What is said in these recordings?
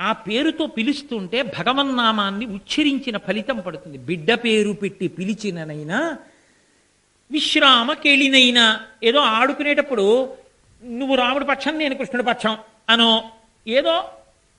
ఆ పేరుతో పిలుస్తుంటే భగవన్నామాన్ని ఉచ్చరించిన ఫలితం పడుతుంది. బిడ్డ పేరు పెట్టి పిలిచిననైనా విశ్రామ కేళినైనా ఏదో ఆడుకునేటప్పుడు నువ్వు రాముడి పక్షం నేను కృష్ణుడి పక్షం అనో ఏదో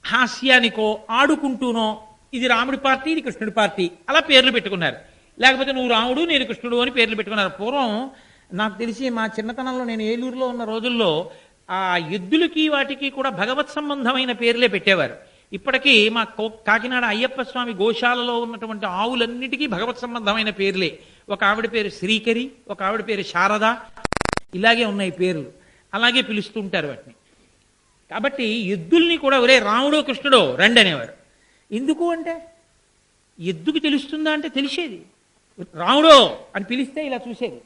హాస్యానికో ఆడుకుంటూనో ఇది రాముడి పార్టీ ఇది కృష్ణుడి పార్టీ అలా పేర్లు పెట్టుకున్నారు. లేకపోతే నువ్వు రాముడు నేను కృష్ణుడు అని పేర్లు పెట్టుకున్నారు. పూర్వం నాకు తెలిసి మా చిన్నతనంలో నేను ఏలూరులో ఉన్న రోజుల్లో ఆ ఎద్దులకి వాటికి కూడా భగవత్ సంబంధమైన పేర్లే పెట్టేవారు. ఇప్పటికీ మా కో- కాకినాడ అయ్యప్ప స్వామి గోశాలలో ఉన్నటువంటి ఆవులన్నిటికీ భగవత్ సంబంధమైన పేర్లే. ఒక ఆవిడ పేరు శ్రీకరి ఒక ఆవిడ పేరు శారద ఇలాగే ఉన్నాయి పేర్లు. అలాగే పిలుస్తుంటారు వాటిని. కాబట్టి ఎద్దుల్ని కూడా ఒరే రాముడో కృష్ణుడో రండి అనేవారు. ఎందుకు అంటే? ఎద్దుకు తెలుస్తుందా అంటే తెలిసేది. రాముడో అని పిలిస్తే ఇలా చూసేది.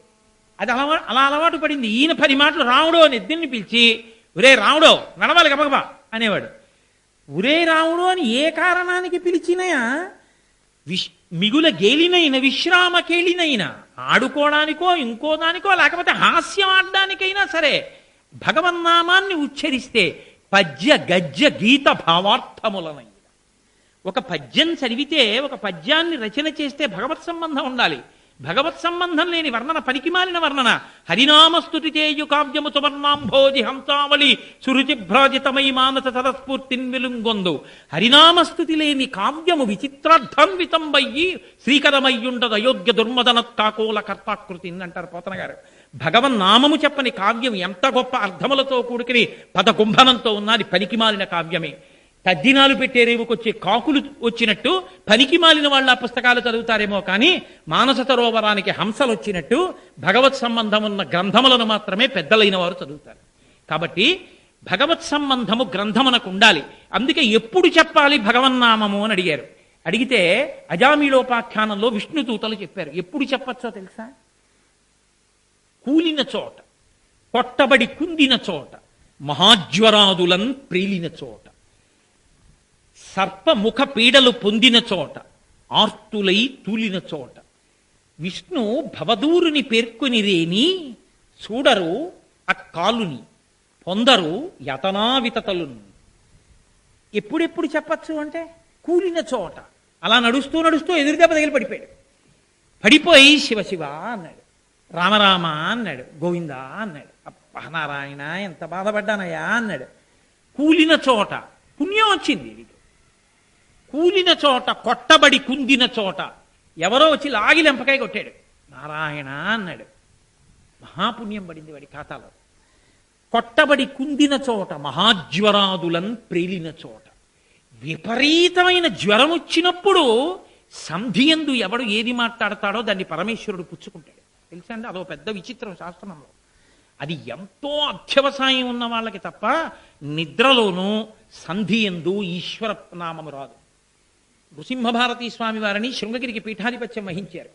అది అలవా అలా అలవాటు పడింది. ఈయన పది మాటలు రాముడు అని ఇద్దరిని పిలిచి ఒరే రాముడో నడవాలి గబగబా అనేవాడు. ఒరే రాముడు అని ఏ కారణానికి పిలిచినా విష్ మిగుల గేలినైన విశ్రామ కేళినైనా ఆడుకోవడానికో ఇంకో దానికో లేకపోతే హాస్యం ఆడడానికైనా సరే భగవన్నామాన్ని ఉచ్చరిస్తే పద్య గద్య గీత భావార్థములనై. ఒక పద్యం చదివితే ఒక పద్యాన్ని రచన చేస్తే భగవత్ సంబంధం ఉండాలి. భగవత్ సంబంధం లేని వర్ణన పనికిమాలిన వర్ణన. హరినామస్తుతితేయు కావ్యము సువర్ణాంభోజి హంసావళి సురుచిభ్రాజితమై మానస సరస్ఫూర్తిన్ వెలుంగొందు. హరినామస్తుతి లేని కావ్యము విచిత్రార్థాన్వితంబయ్యి శ్రీకరమయ్యుండదు అయోగ్య దుర్మదన కాకోల కర్తాకృతి అంటారు పోతన గారు. భగవన్ నామము చెప్పని కావ్యం ఎంత గొప్ప అర్థములతో కూడుకుని పదకుంభనంతో ఉన్నది పనికిమాలిన కావ్యమే. తద్దినాలు పెట్టే రేవుకొచ్చే కాకులు వచ్చినట్టు పనికి మాలిన వాళ్ళ పుస్తకాలు చదువుతారేమో కానీ మానస సరోవరానికి హంసలు వచ్చినట్టు భగవత్ సంబంధం ఉన్న గ్రంథములను మాత్రమే పెద్దలైన వారు చదువుతారు. కాబట్టి భగవత్ సంబంధము గ్రంథమునకు ఉండాలి. అందుకే ఎప్పుడు చెప్పాలి భగవన్నామము అని అడిగారు. అడిగితే అజామీలోపాఖ్యానంలో విష్ణుదూతలు చెప్పారు. ఎప్పుడు చెప్పచ్చో తెలుసా? కూలిన చోట కొట్టబడి కుందిన చోట మహాజ్వరాదులన్ ప్రేలిన చోట. సర్పముఖ పీడలు పొందిన చోట ఆర్తులై తూలిన చోట. విష్ణు భవదూరుని పేర్కొని రేని చూడరు అక్కాలుని పొందరు యతనావితతలున్. ఎప్పుడెప్పుడు చెప్పచ్చు అంటే కూలిన చోట. అలా నడుస్తూ నడుస్తూ ఎదురుదెబ్బ తగిలి పడిపోయాడు. పడిపోయి శివ శివ అన్నాడు. రామరామ అన్నాడు. గోవింద అన్నాడు. అప్ప నారాయణ ఎంత బాధపడ్డానయ్యా అన్నాడు. కూలిన చోట పుణ్యం వచ్చింది. వీడికి కూలిన చోట కొట్టబడి కుందిన చోట ఎవరో వచ్చి లాగి లెంపకాయ కొట్టాడు. నారాయణ అన్నాడు. మహాపుణ్యం పడింది వాడి ఖాతాలో. కొట్టబడి కుందిన చోట మహాజ్వరాదులన్ ప్రేలిన చోట. విపరీతమైన జ్వరం వచ్చినప్పుడు సంధియందు ఎవడు ఏది మాట్లాడతాడో దాన్ని పరమేశ్వరుడు పుచ్చుకుంటాడు. తెలుసా అండి అదో పెద్ద విచిత్రం శాస్త్రంలో. అది ఎంతో అత్యవసాయం ఉన్న వాళ్ళకి తప్ప నిద్రలోనూ సంధియందు ఈశ్వర నామము రాదు. నృసింహభారతీ స్వామి వారిని శృంగగిరికి పీఠాధిపత్యం వహించారు.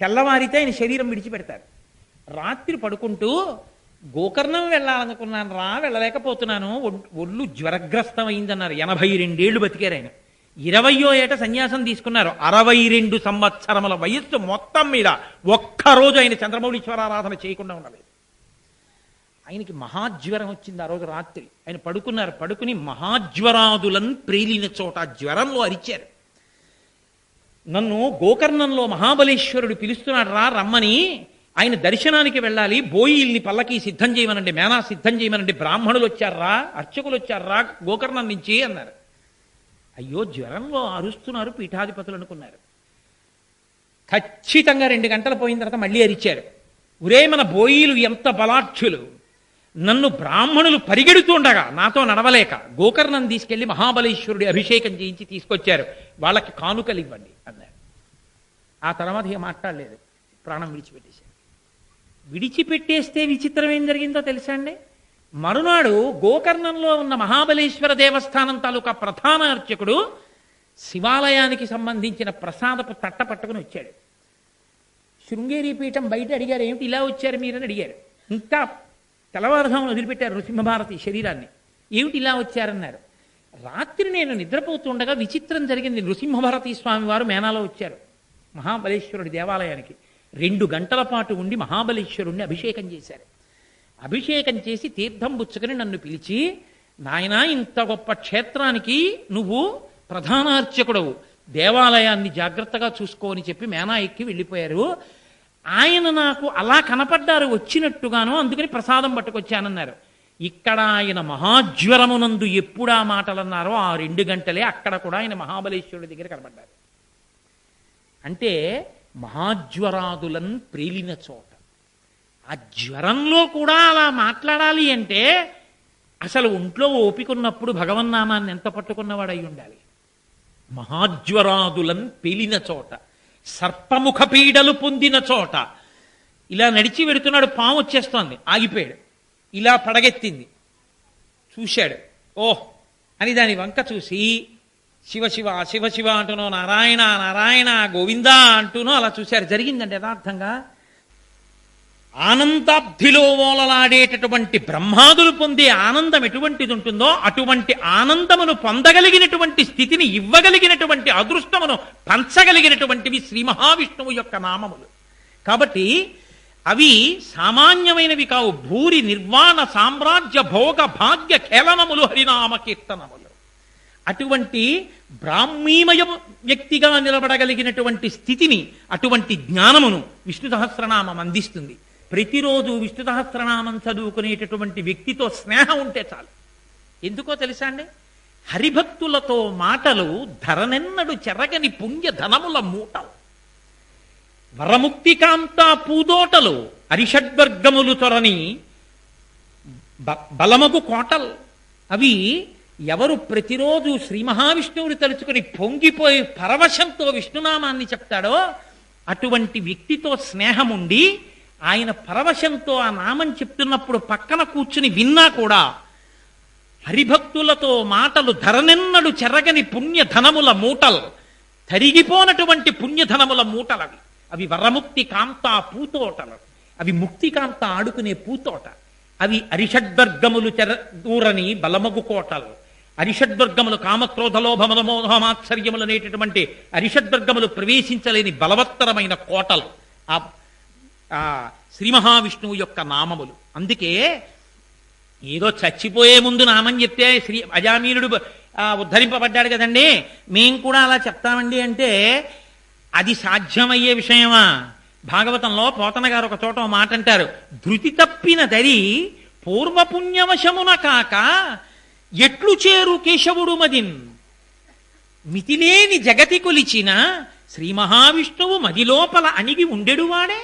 తెల్లవారితే ఆయన శరీరం విడిచిపెడతారు. రాత్రి పడుకుంటూ గోకర్ణం వెళ్ళాలనుకున్నాను రా వెళ్ళలేకపోతున్నాను ఒళ్ళు జ్వరగ్రస్తమైందన్నారు. ఎనభై రెండేళ్ళు బతికారు ఆయన. ఇరవయో ఏట సన్యాసం తీసుకున్నారు. అరవై రెండు సంవత్సరముల వయస్సు మొత్తం మీద ఒక్కరోజు ఆయన చంద్రమౌళీశ్వరారాధన చేయకుండా ఉండలేదు. ఆయనకి మహాజ్వరం వచ్చింది ఆ రోజు రాత్రి. ఆయన పడుకున్నారు. పడుకుని మహాజ్వరాదులను ప్రేలిన చోట జ్వరంలో అరిచారు. నన్ను గోకర్ణంలో మహాబలేశ్వరుడు పిలుస్తున్నాడు రా రమ్మని. ఆయన దర్శనానికి వెళ్ళాలి. బోయిల్ని పల్లకి సిద్ధం చేయమనండి మేనా సిద్ధం చేయమనండి. బ్రాహ్మణులు వచ్చారా అర్చకులు వచ్చారా గోకర్ణం నుంచి అన్నారు. అయ్యో జ్వరంలో అరుస్తున్నారు పీఠాధిపతులు అనుకున్నారు. ఖచ్చితంగా రెండు గంటలు పోయిన తర్వాత మళ్ళీ అరిచారు. ఒరే మన బోయిలు ఎంత బలాక్షులు నన్ను బ్రాహ్మణులు పరిగెడుతుండగా నాతో నడవలేక గోకర్ణం తీసుకెళ్ళి మహాబలేశ్వరుడి అభిషేకం చేయించి తీసుకొచ్చారు. వాళ్ళకి కానుకలు ఇవ్వండి అన్నారు. ఆ తర్వాత ఇక మాట్లాడలేదు. ప్రాణం విడిచిపెట్టేశారు. విడిచిపెట్టేస్తే విచిత్రం ఏం జరిగిందో తెలుసా అండి? మరునాడు గోకర్ణంలో ఉన్న మహాబలేశ్వర దేవస్థానం తాలూకా ప్రధాన అర్చకుడు శివాలయానికి సంబంధించిన ప్రసాదపు తట్ట పట్టుకుని వచ్చాడు. శృంగేరి పీఠం బయట అడిగారు ఏమిటి ఇలా వచ్చారు మీరని అడిగారు. ఇంకా తెల్లవారుధామును వదిలిపెట్టారు నృసింహభారతి శరీరాన్ని. ఏమిటి ఇలా వచ్చారన్నారు? రాత్రి నేను నిద్రపోతుండగా విచిత్రం జరిగింది నృసింహభారతి స్వామి వారు మేనాలో వచ్చారు. మహాబలేశ్వరుడి దేవాలయానికి రెండు గంటల పాటు ఉండి మహాబలేశ్వరుణ్ణి అభిషేకం చేశారు. అభిషేకం చేసి తీర్థం పుచ్చుకొని నన్ను పిలిచి నాయన ఇంత గొప్ప క్షేత్రానికి నువ్వు ప్రధానార్చకుడవు. దేవాలయాన్ని జాగ్రత్తగా చూసుకోని చెప్పి మేనా ఎక్కి వెళ్ళిపోయారు. ఆయన నాకు అలా కనపడ్డారు వచ్చినట్టుగాను అందుకని ప్రసాదం పట్టుకొచ్చానన్నారు. ఇక్కడ ఆయన మహాజ్వరమునందు ఎప్పుడు ఆ మాటలన్నారో ఆ రెండు గంటలే అక్కడ కూడా ఆయన మహాబలేశ్వరుడి దగ్గర కనపడ్డారు. అంటే మహాజ్వరాదులను ప్రేలిన చోట. ఆ జ్వరంలో కూడా అలా మాట్లాడాలి అంటే అసలు ఒంట్లో ఓపికన్నప్పుడు భగవన్నామాన్ని ఎంత పట్టుకున్నవాడై ఉండాలి మహాజ్వరాదులను పేలిన చోట. సర్పముఖ పీడలు పొందిన చోట ఇలా నడిచి వెడుతున్నాడు పాము వచ్చేస్తోంది ఆగిపోయాడు. ఇలా పడగెత్తింది. చూశాడు. ఓహ్! అని దాని వంక చూసి శివ శివ శివ శివ అంటునో నారాయణ నారాయణ గోవిందా అంటూనో అలా చూశారు. జరిగిందండి యథార్థంగా. ఆనందాబ్ధిలో ఓలలాడేటటువంటి బ్రహ్మాదులు పొందే ఆనందం ఎటువంటిది ఉంటుందో అటువంటి ఆనందమును పొందగలిగినటువంటి స్థితిని ఇవ్వగలిగినటువంటి అదృష్టమును పంచగలిగినటువంటివి శ్రీ మహావిష్ణువు యొక్క నామములు. కాబట్టి అవి సామాన్యమైనవి కావు. భూరి నిర్వాణ సామ్రాజ్య భోగ భాగ్య ఖేళనములు హరినామ కీర్తనములు. అటువంటి బ్రాహ్మీమయ వ్యక్తిగా నిలబడగలిగినటువంటి స్థితిని అటువంటి జ్ఞానమును విష్ణు సహస్రనామం అందిస్తుంది. ప్రతిరోజు విష్ణు సహస్రనామం చదువుకునేటటువంటి వ్యక్తితో స్నేహం ఉంటే చాలు. ఎందుకో తెలుసా అండి? హరిభక్తులతో మాటలు ధరనెన్నడు చెరగని పుణ్య ధనముల మూటలు. వరముక్తికాంత పూదోటలు అరిషడ్వర్గములు తొరని బలమగు కోటలు. అవి ఎవరు ప్రతిరోజు శ్రీ మహావిష్ణువుని తలుచుకుని పొంగిపోయి పరవశంతో విష్ణునామాన్ని చెప్తాడో అటువంటి వ్యక్తితో స్నేహముండి ఆయన పరవశంతో ఆ నామం చెప్తున్నప్పుడు పక్కన కూర్చుని విన్నా కూడా హరిభక్తులతో మాటలు ధరనెన్నడు చెరగని పుణ్యధనముల మూటలు తరిగిపోనటువంటి పుణ్యధనముల మూటలవి. అవి వరముక్తి కాంత పూతోటలు. అవి ముక్తి కాంత ఆడుకునే పూతోట. అవి అరిషడ్వర్గములు చెర దూరని బలమగు కోటలు. అరిషడ్వర్గములు కామక్రోధలోభముల మోహమాత్సర్యములు అనేటటువంటి అరిషడ్వర్గములు ప్రవేశించలేని బలవత్తరమైన కోటలు. ఆ ఆ శ్రీ మహావిష్ణువు యొక్క నామములు. అందుకే ఏదో చచ్చిపోయే ముందు నామం చెప్తే శ్రీ అజామీనుడు ఆ, ఉద్ధరింపబడ్డాడు కదండి. మేం కూడా అలా చెప్తామండి అంటే అది సాధ్యమయ్యే విషయమా? భాగవతంలో పోతన గారు ఒక చోట మాట అంటారు. ధృతి తప్పిన దరి పూర్వపుణ్యవశమున కాక ఎట్లు చేరు కేశవుడు మదిన్? మితిలేని జగతి కొలిచిన శ్రీ మహావిష్ణువు మదిలోపల అణిగి ఉండెడువాడే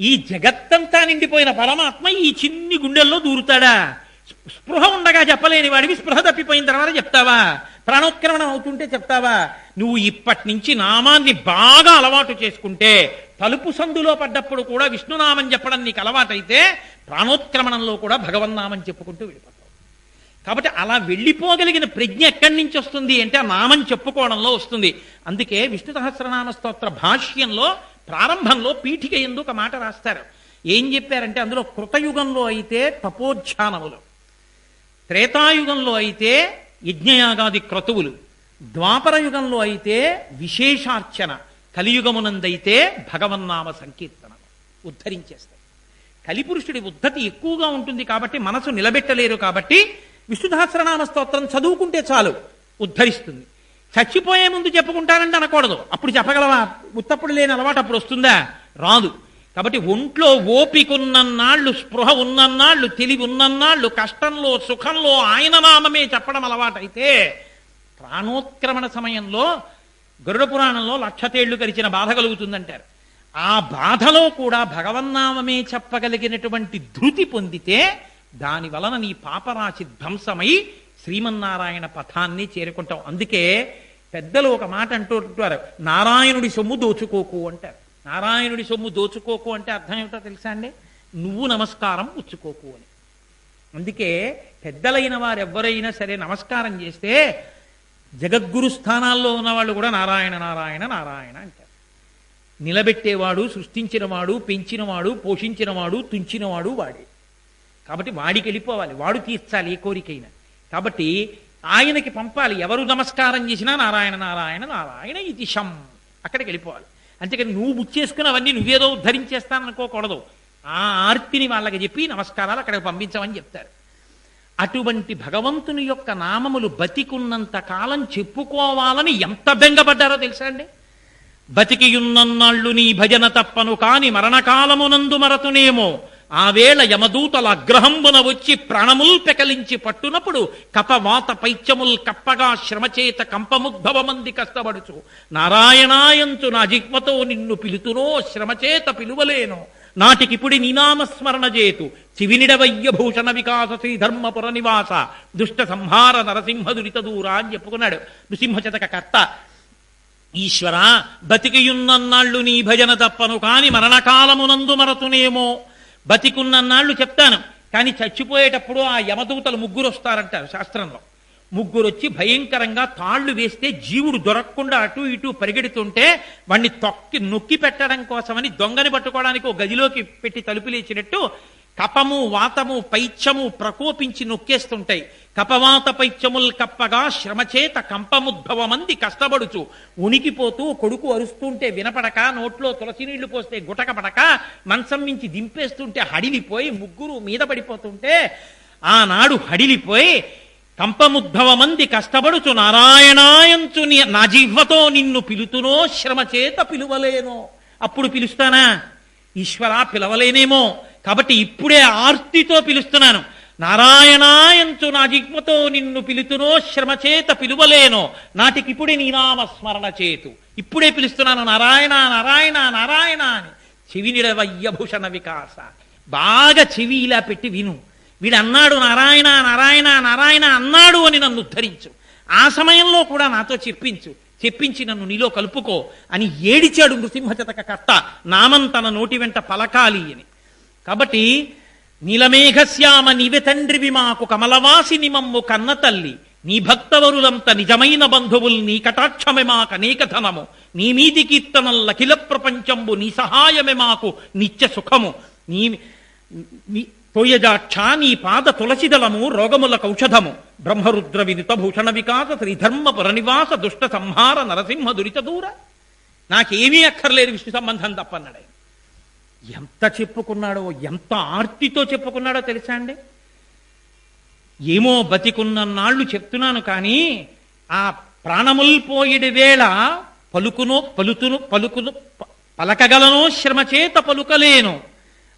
ఈ జగత్తంతా నిండిపోయిన పరమాత్మ ఈ చిన్ని గుండెల్లో దూరుతాడా? స్పృహ ఉండగా చెప్పలేని వాడివి స్పృహ తప్పిపోయిన తర్వాత చెప్తావా? ప్రాణోత్క్రమణం అవుతుంటే చెప్తావా? నువ్వు ఇప్పటి నుంచి నామాన్ని బాగా అలవాటు చేసుకుంటే తలుపు సందులో పడ్డప్పుడు కూడా విష్ణునామం చెప్పడం నీకు అలవాటైతే ప్రాణోత్క్రమణంలో కూడా భగవన్నామం చెప్పుకుంటూ వెళ్ళిపోతావు. కాబట్టి అలా వెళ్ళిపోగలిగిన ప్రజ్ఞ ఎక్కడి నుంచి వస్తుంది అంటే ఆ నామం చెప్పుకోవడంలో వస్తుంది. అందుకే విష్ణు సహస్రనామ స్తోత్ర భాష్యంలో ప్రారంభంలో పీఠిక ఎందు ఒక మాట రాస్తారు. ఏం చెప్పారంటే అందులో కృతయుగంలో అయితే తపోధ్యానములు త్రేతాయుగంలో అయితే యజ్ఞయాగాది క్రతువులు ద్వాపర యుగంలో అయితే విశేషార్చన కలియుగమునందైతే భగవన్నామ సంకీర్తన ఉద్ధరించేస్తాయి. కలిపురుషుడి ఉద్ధతి ఎక్కువగా ఉంటుంది కాబట్టి మనసు నిలబెట్టలేరు కాబట్టి విష్ణుసహస్రనామ స్తోత్రం చదువుకుంటే చాలు ఉద్ధరిస్తుంది. చచ్చిపోయే ముందు చెప్పుకుంటానంటే అనకూడదు. అప్పుడు చెప్పగలవా? ఉత్తప్పుడు లేని అలవాటు అప్పుడు వస్తుందా? రాదు. కాబట్టి ఒంట్లో ఓపికన్నన్నాళ్ళు స్పృహ ఉన్నన్నాళ్ళు తెలివి ఉన్నన్నాళ్ళు కష్టంలో సుఖంలో ఆయన నామమే చెప్పడం అలవాటైతే ప్రాణోత్క్రమణ సమయంలో గరుడ పురాణంలో లక్షతేళ్ళు కరిచిన బాధ కలుగుతుందంటారు. ఆ బాధలో కూడా భగవన్నామమే చెప్పగలిగినటువంటి ధృతి పొందితే దాని వలన నీ పాపరాశి ధ్వంసమై శ్రీమన్నారాయణ పథాన్ని చేరుకుంటాం. అందుకే పెద్దలు ఒక మాట అంటుంటారు నారాయణుడి సొమ్ము దోచుకోకు అంటారు. నారాయణుడి సొమ్ము దోచుకోకు అంటే అర్థం ఏమిటో తెలుసా అండి? నువ్వు నమస్కారం పుచ్చుకోకు అని. అందుకే పెద్దలైన వారు ఎవరైనా సరే నమస్కారం చేస్తే జగద్గురు స్థానాల్లో ఉన్నవాళ్ళు కూడా నారాయణ నారాయణ నారాయణ అంటారు. నిలబెట్టేవాడు సృష్టించినవాడు పెంచినవాడు పోషించినవాడు తుంచినవాడు వాడే. కాబట్టి వాడికి వెళ్ళిపోవాలి. వాడు తీర్చాలి ఏ కోరికైనా. కాబట్టి ఆయనకి పంపాలి. ఎవరు నమస్కారం చేసినా నారాయణ నారాయణ నారాయణ ఇది శం అక్కడికి వెళ్ళిపోవాలి. అంతేకాని నువ్వు బుక్ అవన్నీ నువ్వేదో ఉద్ధరించేస్తాననుకోకూడదు. ఆ ఆర్తిని వాళ్ళకి చెప్పి నమస్కారాలు అక్కడికి పంపించమని చెప్తారు. అటువంటి భగవంతుని యొక్క నామములు బతికున్నంత కాలం చెప్పుకోవాలని ఎంత బెంగపడ్డారో తెలుసా అండి? బతికియున్నన్నాళ్ళు నీ భజన తప్పను కాని మరణకాలమునందు మరతునేమో ఆ వేళ యమదూతల అగ్రహంబున వచ్చి ప్రాణముల్ పెకలించి పట్టునప్పుడు కపవాత పైత్యముల్ కప్పగా శ్రమచేత కంపముద్భవమంది కష్టపడుచు. నారాయణాయంచు నా జిహ్మతో నిన్ను పిలుతునో శ్రమచేత పిలువలేను. నాటికిపుడి నీనామస్మరణ చేతు. చివినిడవయ్య భూషణ వికాస శ్రీధర్మపుర నివాస. దుష్ట సంహార నరసింహ దురిత దూరా అని చెప్పుకున్నాడు. నృసింహచతక కర్త ఈశ్వర బతికియున్నన్నాళ్ళు నీ భజన తప్పను కాని మరణకాలమునందు మరతునేమో? బతికున్నన్నాళ్ళు చెప్తాను. కానీ చచ్చిపోయేటప్పుడు ఆ యమదూతలు ముగ్గురు వస్తారంటారు శాస్త్రంలో. ముగ్గురు వచ్చి భయంకరంగా తాళ్ళు వేస్తే జీవుడు దొరకకుండా అటు ఇటు పరిగెడుతుంటే వాణ్ణి తొక్కి నొక్కి పెట్టడం కోసమని దొంగని పట్టుకోవడానికి ఒక గదిలోకి పెట్టి తలుపులేచినట్టు కపము వాతము పైత్యము ప్రకోపించి నొక్కేస్తుంటాయి. కపవాత పైత్యముల్ కప్పగా శ్రమచేత కంపముద్భవమంది కష్టపడుచు. ఉనికిపోతూ కొడుకు అరుస్తుంటే వినపడక నోట్లో తులసి నీళ్ళు పోస్తే గుటకపడక మంచం మించి దింపేస్తుంటే హడిలిపోయి ముగ్గురు మీద పడిపోతుంటే ఆనాడు హడిలిపోయి కంపముద్భవమంది కష్టపడుచు నారాయణాయంచు నా జీవ్వతో నిన్ను పిలుతునో శ్రమచేత పిలువలేనో. అప్పుడు పిలుస్తానా? ఈశ్వరా పిలవలేనేమో. కాబట్టి ఇప్పుడే ఆర్తితో పిలుస్తున్నాను. నారాయణాయంచు నా జిగ్మతో నిన్ను పిలుతునో శ్రమచేత పిలువలేనో నాటికిప్పుడే నీ నామ స్మరణ చేతు. ఇప్పుడే పిలుస్తున్నాను నారాయణ నారాయణ నారాయణ అని. చెవినిడవయ్యభూషణ వికాస. బాగా చెవి ఇలా పెట్టి విను. వీడు అన్నాడు నారాయణ నారాయణ నారాయణ అన్నాడు అని నన్ను ఉద్ధరించు. ఆ సమయంలో కూడా నాతో చెప్పించు. చెప్పించి నన్ను నీలో కలుపుకో అని ఏడిచాడు నృసింహచతక కర్త. నామం తన నోటి వెంట పలకాలి అని. కాబట్టి నీలమేఘశ్యామ నీవి తండ్రివి మాకు కమలవాసిని మమ్ము కన్న తల్లి నీ భక్తవరులంత నిజమైన బంధువుల్ నీ కటాక్షమే మాకనేక ధనము నీ మీది కీర్తనల్లఖిల ప్రపంచంబు నీ సహాయమే మాకు నిత్య సుఖము. నీ తోయజాక్ష నీ పాద తులసిదలము రోగముల ఔషధము. బ్రహ్మరుద్ర వినుత భూషణ వికాస శ్రీధర్మ పురనివాస దుష్ట సంహార నరసింహ దురిత దూర. నాకేమీ అక్కర్లేదు విష్ణు సంబంధం తప్పన్నాడు ఎంత చెప్పుకున్నాడో ఎంత ఆర్తితో చెప్పుకున్నాడో తెలుసా అండి? ఏమో బతికున్న నాళ్ళు చెప్తున్నాను కానీ ఆ ప్రాణముల్పోయిడి వేళ పలుకును పలుతును పలుకును పలకగలనో పలకగలను శ్రమచేత పలుకలేను.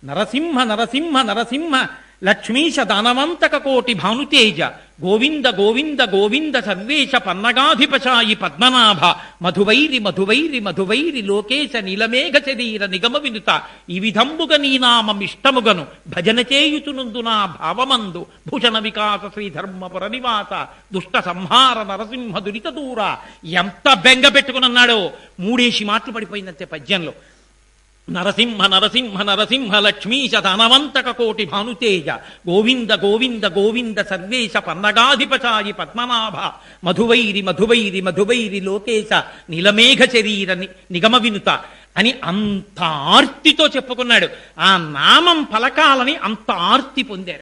నరసింహ నరసింహ నరసింహ లక్ష్మీశ దానవంతక కోటి భానుతేజ గోవింద గోవింద గోవింద సర్వేశ పన్నగాధిపశాయి పద్మనాభ మధువైరి మధువైరి మధువైరి లోకేశ నీలమేఘ శరీర నిగమ వినుత. ఈ విధంబుగ నీ నామమిష్టముగను భజన చేయుచునుందు నా భావమందు భూషణ వికాస శ్రీధర్మపుర నివాస దుష్ట సంహార నరసింహ దురిత దూర. ఎంత బెంగ పెట్టుకునన్నాడో. మూడేసి మాటలు పడిపోయిందంతే పద్యంలో. నరసింహ నరసింహ నరసింహ లక్ష్మీశ ధనవంతక కోటి భానుతేజ గోవింద గోవింద గోవింద సర్వేశ పన్నగాధిపచాయి పద్మనాభ మధువైరి మధువైరి మధువైరి లోకేశ నీలమేఘ శరీర నిగమ వినుత అని అంత ఆర్తితో చెప్పుకున్నాడు. ఆ నామం పలకాలని అంత ఆర్తి పొందారు.